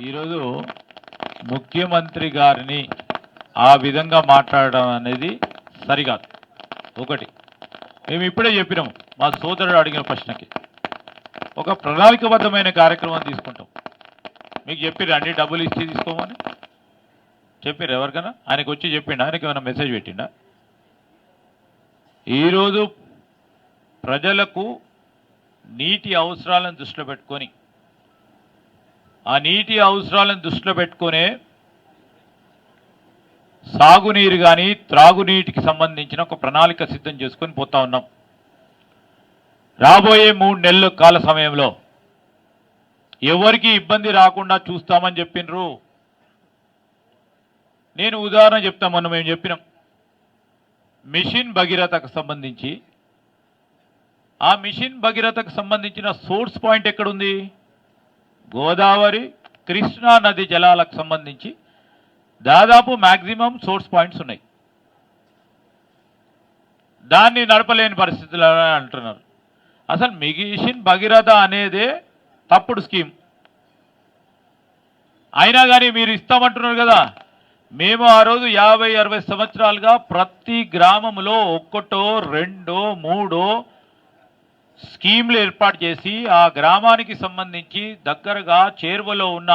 ఈరోజు ముఖ్యమంత్రి గారిని ఆ విధంగా మాట్లాడడం అనేది సరికాదు. ఒకటి మేము ఇప్పుడే చెప్పినాం మా సోదరుడు అడిగిన ప్రశ్నకి. ఒక ప్రణాళికబద్ధమైన కార్యక్రమం తీసుకుంటాం. మీకు చెప్పిర్రు అన్ని డబ్బులు ఇచ్చి తీసుకోమని. చెప్పిర్రు ఎవరికైనా? ఆయనకు వచ్చి చెప్పిండా? ఆయనకి ఏమైనా మెసేజ్ పెట్టిండా? ఈరోజు ప్రజలకు నీటి అవసరాలను దృష్టిలో పెట్టుకొని ఆ నీటి అవసరాలను దృష్టిలో పెట్టుకునే సాగునీరు కానీ త్రాగునీటికి సంబంధించిన ఒక ప్రణాళిక సిద్ధం చేసుకొని పోతా ఉన్నాం. రాబోయే మూడు నెలల కాల సమయంలో ఎవరికి ఇబ్బంది రాకుండా చూస్తామని చెప్పినరు. నేను ఉదాహరణ చెప్తా మొన్న మేము చెప్పినాం. మిషన్ భగీరథకు సంబంధించి. ఆ మిషన్ భగీరథకు సంబంధించిన సోర్స్ పాయింట్ ఎక్కడుంది? గోదావరి కృష్ణా నది జలాలకు సంబంధించి దాదాపు మ్యాక్సిమం సోర్స్ పాయింట్స్ ఉన్నాయి. దాన్ని నడపలేని పరిస్థితులు అంటున్నారు. అసలు మిగిషన్ భగీరథ అనేదే తప్పుడు స్కీమ్. అయినా కానీ మీరు ఇస్తామంటున్నారు కదా మేము ఆ రోజు యాభై అరవై సంవత్సరాలుగా ప్రతి గ్రామంలో ఒక్కటో రెండో మూడో స్కీమ్లు ఏర్పాటు చేసి ఆ గ్రామానికి సంబంధించి దగ్గరగా చేరువలో ఉన్న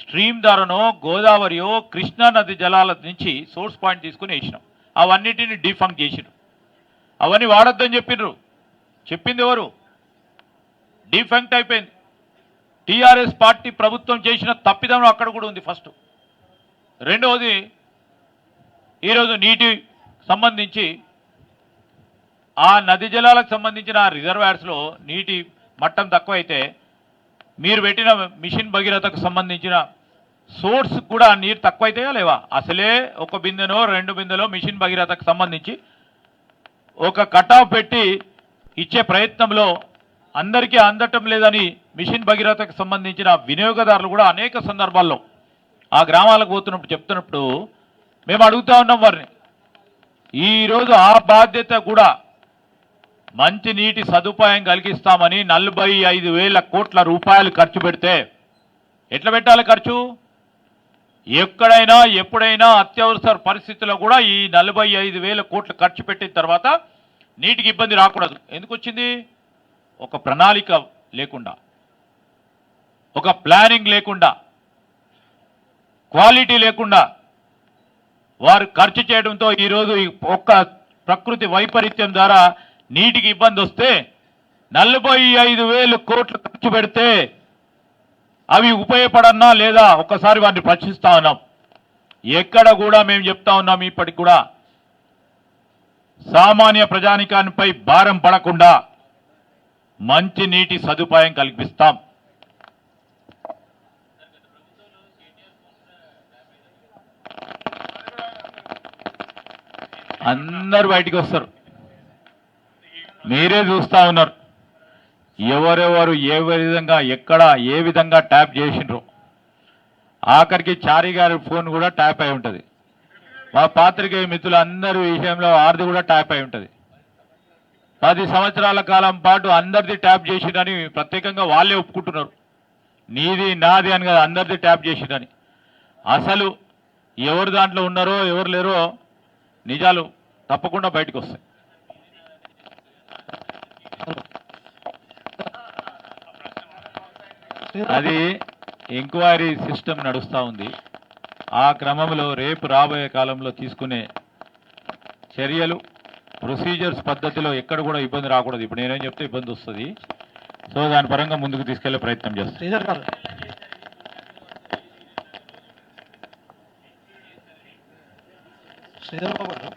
స్ట్రీమ్ ధరనో గోదావరియో కృష్ణా నది జలాల నుంచి సోర్స్ పాయింట్ తీసుకుని వేసినాం. అవన్నిటిని డిఫంక్ చేసిరు అవన్నీ వాడొద్దని చెప్పినారు చెప్పింది ఎవరు? డిఫంక్ట్ అయిపోయింది. టీఆర్ఎస్ పార్టీ ప్రభుత్వం చేసిన తప్పిదం అక్కడ కూడా ఉంది ఫస్ట్. రెండవది ఈరోజు నీటి సంబంధించి ఆ నది జలాలకు సంబంధించిన రిజర్వాయర్స్లో నీటి మట్టం తక్కువైతే మీరు పెట్టిన మిషన్ భగీరథకు సంబంధించిన సోర్స్ కూడా నీరు తక్కువైతాయా లేవా? అసలే ఒక బిందెనో రెండు బిందెలో మిషన్ భగీరథకు సంబంధించి ఒక కటాఫ్ పెట్టి ఇచ్చే ప్రయత్నంలో అందరికీ అందటం లేదని మిషన్ భగీరథకు సంబంధించిన వినియోగదారులు కూడా అనేక సందర్భాల్లో ఆ గ్రామాలకు పోతున్నప్పుడు చెప్తున్నప్పుడు మేము అడుగుతా ఉన్నాం వారిని. ఈరోజు ఆ బాధ్యత కూడా మంచి నీటి సదుపాయం కలిగిస్తామని నలభై ఐదు వేల కోట్ల రూపాయలు ఖర్చు పెడితే ఎట్లా పెట్టాలి ఖర్చు? ఎక్కడైనా ఎప్పుడైనా అత్యవసర పరిస్థితుల్లో కూడా ఈ నలభై ఐదు వేల కోట్లు ఖర్చు పెట్టిన తర్వాత నీటికి ఇబ్బంది రాకూడదు. ఎందుకు వచ్చింది? ఒక ప్రణాళిక లేకుండా ఒక ప్లానింగ్ లేకుండా క్వాలిటీ లేకుండా వారు ఖర్చు చేయడంతో ఈరోజు ఈ ఒక్క ప్రకృతి వైపరీత్యం ద్వారా నీటికి ఇబ్బంది వస్తే నలభై ఐదు వేలు కోట్లు ఖర్చు పెడితే అవి ఉపయోగపడన్నా లేదా ఒక్కసారి వారిని ప్రశ్నిస్తా ఉన్నాం. ఎక్కడ కూడా మేము చెప్తా ఉన్నాం ఇప్పటికి కూడా. సామాన్య ప్రజానికానిపై భారం పడకుండా మంచి నీటి సదుపాయం కల్పిస్తాం. అందరు బయటికి వస్తారు. మీరే చూస్తా ఉన్నారు. ఎవరెవరు ఏ విధంగా ఎక్కడ ఏ విధంగా ట్యాప్ చేసిండ్రు. ఆఖరికి చారి గారి ఫోన్ కూడా ట్యాప్ అయి ఉంటుంది. మా పాత్రికేయ మిత్రులు అందరి విషయంలో ఆర్ది కూడా ట్యాప్ అయి ఉంటుంది. పది సంవత్సరాల కాలం పాటు అందరిది ట్యాప్ చేసిందని ప్రత్యేకంగా వాళ్ళే ఒప్పుకుంటున్నారు. నీది నాది అని కదా అందరిది ట్యాప్ చేసిండని. అసలు ఎవరు దాంట్లో ఉన్నారో ఎవరు లేరో నిజాలు తప్పకుండా బయటకు వస్తాయి. అది ఎంక్వైరీ సిస్టమ్ నడుస్తూ ఉంది. ఆ క్రమంలో రేపు రాబోయే కాలంలో తీసుకునే చర్యలు ప్రొసీజర్స్ పద్ధతిలో ఎక్కడ కూడా ఇబ్బంది రాకూడదు. ఇప్పుడు నేనేం చెప్తే ఇబ్బంది వస్తుంది. సో దాని పరంగా ముందుకు తీసుకెళ్ళే ప్రయత్నం చేస్తాం. శ్రీధర్ గారు. శ్రీధర్ బాబు గారు.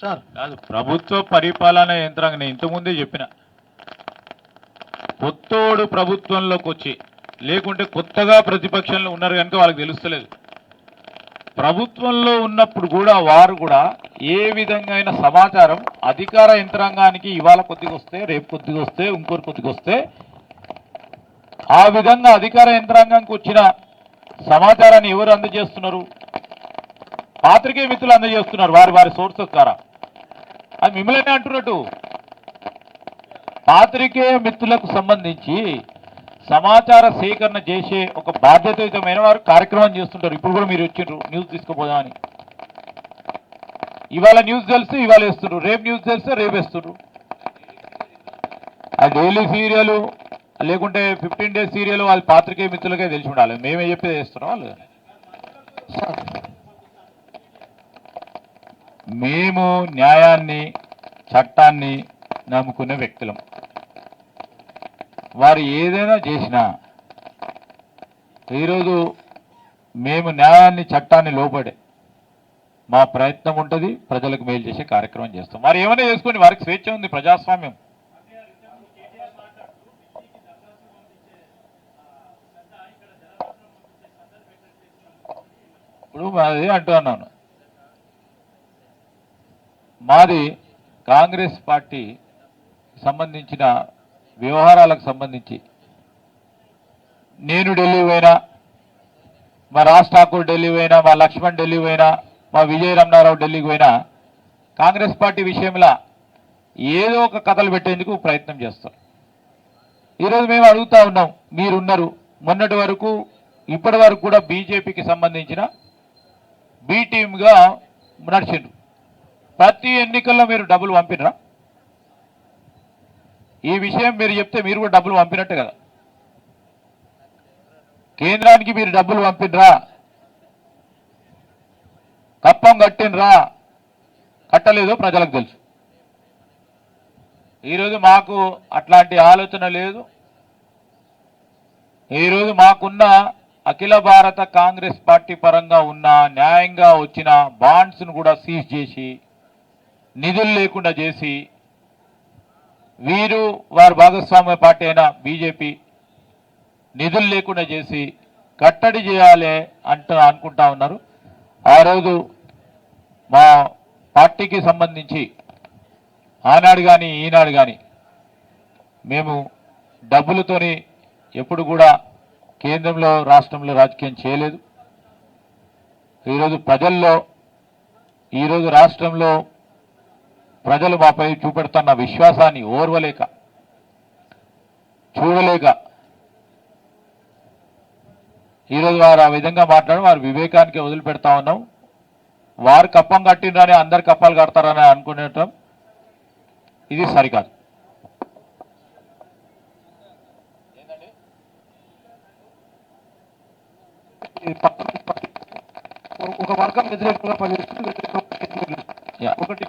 సార్. కాదు ప్రభుత్వ పరిపాలన యంత్రాంగం నేను ఇంతకుముందే చెప్పిన. కొత్తోడు ప్రభుత్వంలోకి వచ్చి లేకుంటే కొత్తగా ప్రతిపక్షంలో ఉన్నారు కనుక వాళ్ళకి తెలుస్తలేదు. ప్రభుత్వంలో ఉన్నప్పుడు కూడా వారు కూడా ఏ విధంగా అయిన సమాచారం అధికార యంత్రాంగానికి ఇవాళ కొద్దిగా వస్తే రేపు కొద్దిగా వస్తే ఇంకోటి కొద్దిగా వస్తే ఆ విధంగా అధికార యంత్రాంగానికి వచ్చిన సమాచారాన్ని ఎవరు అందజేస్తున్నారు? పాత్రికేయ మిత్రులు అందజేస్తున్నారు వారి వారి సోర్సెస్ ద్వారా. అది మిమ్మల్ని అంటున్నట్టు పాత్రికేయ మిత్రులకు సంబంధించి సమాచార సేకరణ చేసే ఒక బాధ్యతయుతమైన వారు కార్యక్రమం చేస్తుంటారు. ఇప్పుడు కూడా మీరు వచ్చిండ్రు న్యూస్ తీసుకుపోదామని. ఇవాళ న్యూస్ తెలుసు ఇవాళ వేస్తుండ్రు. రేపు న్యూస్ తెలిస్తే రేపు వేస్తుండ్రు. ఆ డైలీ సీరియల్ లేకుంటే ఫిఫ్టీన్ డేస్ సీరియల్ వాళ్ళ పాత్రికేయ మిత్రులకే తెలిసి ఉండాలి. మేమే చెప్పేది వేస్తున్నాం వాళ్ళు. మేము న్యాయాన్ని చట్టాన్ని నమ్ముకునే వ్యక్తులం. వారు ఏదైనా చేసినా ఈరోజు మేము న్యాయాన్ని చట్టాన్ని లోపడే మా ప్రయత్నం ఉంటుంది ప్రజలకు మేలు చేసే కార్యక్రమం చేస్తాం. మరి ఏమైనా చేసుకోండి వారికి స్వేచ్ఛ ఉంది ప్రజాస్వామ్యం. ఇప్పుడు మాది అంటున్నాను మాది కాంగ్రెస్ పార్టీ సంబంధించిన వ్యవహారాలకు సంబంధించి. నేను ఢిల్లీ పోయినా మా రాజ్ ఠాకూర్ ఢిల్లీ పోయినా మా లక్ష్మణ్ ఢిల్లీ పోయినా మా విజయ రమణారావు ఢిల్లీకి పోయినా కాంగ్రెస్ పార్టీ విషయంలో ఏదో ఒక కథలు పెట్టేందుకు ప్రయత్నం చేస్తాం ఈరోజు మేము అడుగుతా ఉన్నాం మీరున్నారు. మొన్నటి వరకు ఇప్పటి వరకు కూడా బీజేపీకి సంబంధించిన బీ టీమ్గా నడిచిండ్రు. ప్రతి ఎన్నికల్లో మీరు డబ్బులు పంపినరా? ఈ విషయం మీరు చెప్తే మీరు కూడా డబ్బులు పంపినట్టు కదా. కేంద్రానికి మీరు డబ్బులు పంపినరా? కప్పం కట్టినరా? కట్టలేదో ప్రజలకు తెలుసు. ఈరోజు మాకు అట్లాంటి ఆలోచన లేదు. ఈరోజు మాకున్న అఖిల భారత కాంగ్రెస్ పార్టీ పరంగా ఉన్న న్యాయంగా వచ్చిన బాండ్స్ను కూడా సీజ్ చేసి నిధులు లేకుండా చేసి వీరు వారి భాగస్వామ్య పార్టీ అయిన బీజేపీ నిధులు లేకుండా చేసి కట్టడి చేయాలి అంటూ అనుకుంటా ఉన్నారు. ఆ రోజు మా పార్టీకి సంబంధించి ఆనాడు కానీ ఈనాడు కానీ మేము డబ్బులతోని ఎప్పుడు కూడా కేంద్రంలో రాష్ట్రంలో రాజకీయం చేయలేదు. ఈరోజు ప్రజల్లో ఈరోజు రాష్ట్రంలో ప్రజలు మాపై చూపెడుతున్న విశ్వాసాన్ని ఓర్వలేక చూడలేక ఈరోజు వారు ఆ విధంగా మాట్లాడడం వారి వివేకానికి వదిలిపెడతా ఉన్నాం. వారు కప్పం కట్టిండ్రని అందరు కప్పాలు కడతారని అనుకునేటం ఇది సరికాదు. ఒక వర్గం వ్యతిరేకంగా పనిచేస్తుంది. ఒకటి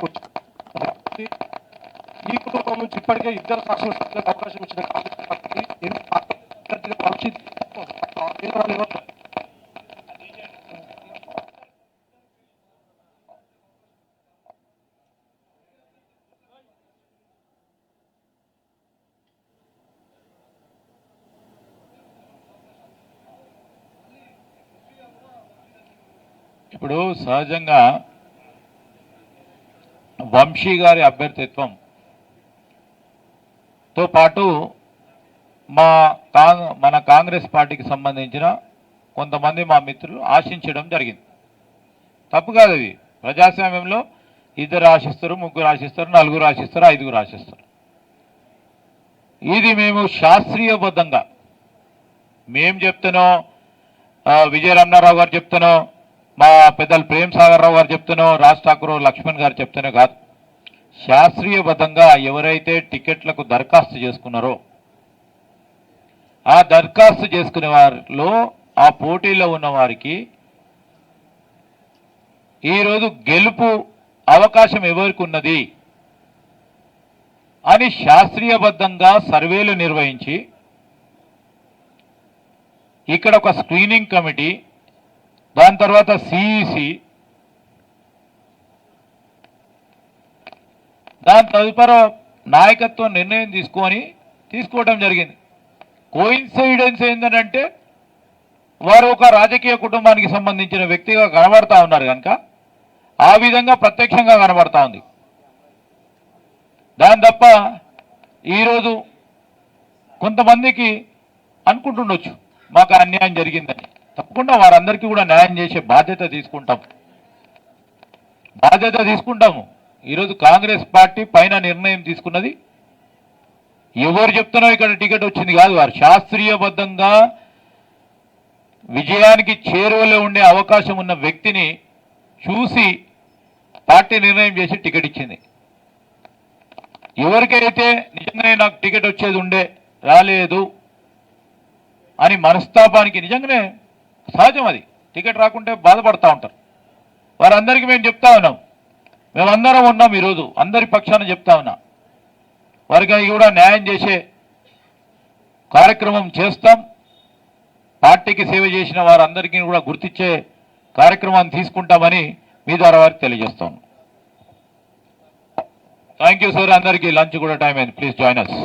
నుంచి ఇప్పటికే ఇద్దరు శాసనసభ్యులకు అవకాశం ఇచ్చిన కాంగ్రెస్ ఇప్పుడు సహజంగా వంశీ గారి అభ్యర్థిత్వం తో పాటు మా కాంగ్ మన కాంగ్రెస్ పార్టీకి సంబంధించిన కొంతమంది మా మిత్రులు ఆశించడం జరిగింది. తప్పు కాదు అది. ప్రజాస్వామ్యంలో ఇద్దరు ఆశిస్తారు ముగ్గురు ఆశిస్తారు నలుగురు ఆశిస్తారు ఐదుగురు ఆశిస్తారు. ఇది మేము శాస్త్రీయబద్ధంగా మేం చెప్తానో విజయ రమణారావు గారు చెప్తానో మా పెద్దలు ప్రేమ్ సాగర్ రావు గారు చెప్తానో రాజ్ ఠాకూర్ లక్ష్మణ్ గారు చెప్తానో కాదు. శాస్త్రీయబద్ధంగా ఎవరైతే టికెట్లకు దరఖాస్తు చేసుకున్నారో ఆ దరఖాస్తు చేసుకునే వారిలో ఆ పోటీలో ఉన్న వారికి ఈరోజు గెలుపు అవకాశం ఎవరికి ఉన్నది అని శాస్త్రీయబద్ధంగా సర్వేలు నిర్వహించి ఇక్కడ ఒక స్క్రీనింగ్ కమిటీ దాని తర్వాత సిఈసి దాని తదుపరి నాయకత్వం నిర్ణయం తీసుకొని తీసుకోవడం జరిగింది. కోయిన్సైడెన్స్ ఏంటంటే వారు ఒక రాజకీయ కుటుంబానికి సంబంధించిన వ్యక్తిగా కనబడతా ఉన్నారు కనుక ఆ విధంగా ప్రత్యక్షంగా కనబడతా ఉంది. దాని తప్ప ఈరోజు కొంతమందికి అనుకుంటుండొచ్చు మాకు అన్యాయం జరిగిందని. తప్పకుండా వారందరికీ కూడా న్యాయం చేసే బాధ్యత తీసుకుంటాం. బాధ్యత తీసుకుంటాము. ఈరోజు కాంగ్రెస్ పార్టీ పైన నిర్ణయం తీసుకున్నది. ఎవరు చెప్తున్నా ఇక్కడ టికెట్ వచ్చింది కాదు. వారు శాస్త్రీయబద్ధంగా విజయానికి చేరువలో ఉండే అవకాశం ఉన్న వ్యక్తిని చూసి పార్టీ నిర్ణయం చేసి టికెట్ ఇచ్చింది. ఎవరికైతే నిజంగానే నాకు టికెట్ వచ్చేది ఉండే రాలేదు అని మనస్తాపానికి నిజంగానే సహజం అది. టికెట్ రాకుంటే బాధపడతా ఉంటారు. వారందరికీ మేము చెప్తా ఉన్నాం. మేమందరం ఉన్నాం ఈరోజు. అందరి పక్షాన చెప్తా ఉన్నా. వారికి కూడా న్యాయం చేసే కార్యక్రమం చేస్తాం. పార్టీకి సేవ చేసిన వారందరికీ కూడా గుర్తించే కార్యక్రమాన్ని తీసుకుంటామని మీ ద్వారా వారికి తెలియజేస్తాను. థ్యాంక్ యూ సార్ అందరికీ లంచ్ కూడా టైం అయింది. Please join us